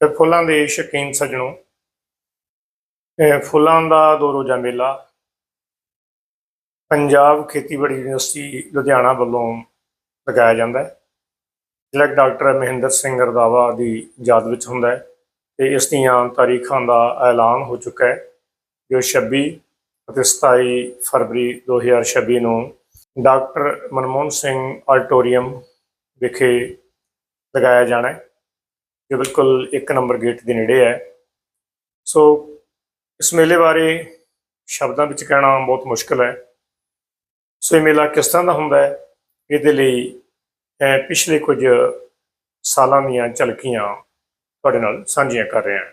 ਤੇ ਫੁੱਲਾਂ ਦੇ ਸ਼ੌਕੀਨ ਸੱਜਣੋ, ਇਹ ਫੁੱਲਾਂ ਦਾ ਦੋ ਰੋਜ਼ਾ ਮੇਲਾ ਪੰਜਾਬ ਖੇਤੀਬਾੜੀ ਯੂਨੀਵਰਸਿਟੀ ਲੁਧਿਆਣਾ ਵੱਲੋਂ ਲਗਾਇਆ ਜਾਂਦਾ ਹੈ, ਜਿਹੜਾ ਡਾਕਟਰ ਮਹਿੰਦਰ ਸਿੰਘ ਰਦਾਵਾ ਦੀ ਯਾਦ ਵਿੱਚ ਹੁੰਦਾ ਹੈ ਤੇ ਇਸ ਦੀਆਂ ਤਾਰੀਖਾਂ ਦਾ ਐਲਾਨ ਹੋ ਚੁੱਕਾ ਹੈ, ਜੋ 26 ਅਤੇ 27 ਫਰਵਰੀ 2026 ਨੂੰ ਡਾਕਟਰ ਮਨਮੋਹਨ ਸਿੰਘ ਆਡੀਟੋਰੀਅਮ ਵਿਖੇ ਲਗਾਇਆ ਜਾਣਾ ਹੈ। ਜੋ ਬਿਲਕੁਲ ਇੱਕ ਨੰਬਰ ਗੇਟ ਦੇ ਨੇੜੇ ਹੈ। ਸੋ ਇਸ ਮੇਲੇ ਬਾਰੇ ਸ਼ਬਦਾਂ ਵਿੱਚ ਕਹਿਣਾ ਬਹੁਤ ਮੁਸ਼ਕਲ ਹੈ। ਸੋ ਇਹ ਮੇਲਾ ਕਿਸ ਤਰ੍ਹਾਂ ਦਾ ਹੁੰਦਾ ਹੈ, ਇਹਦੇ ਲਈ ਅਹ ਪਿਛਲੇ ਕੁਝ ਸਾਲਾਂ ਦੀਆਂ ਝਲਕੀਆਂ ਤੁਹਾਡੇ ਨਾਲ ਸਾਂਝੀਆਂ ਕਰ ਰਿਹਾ ਹਾਂ।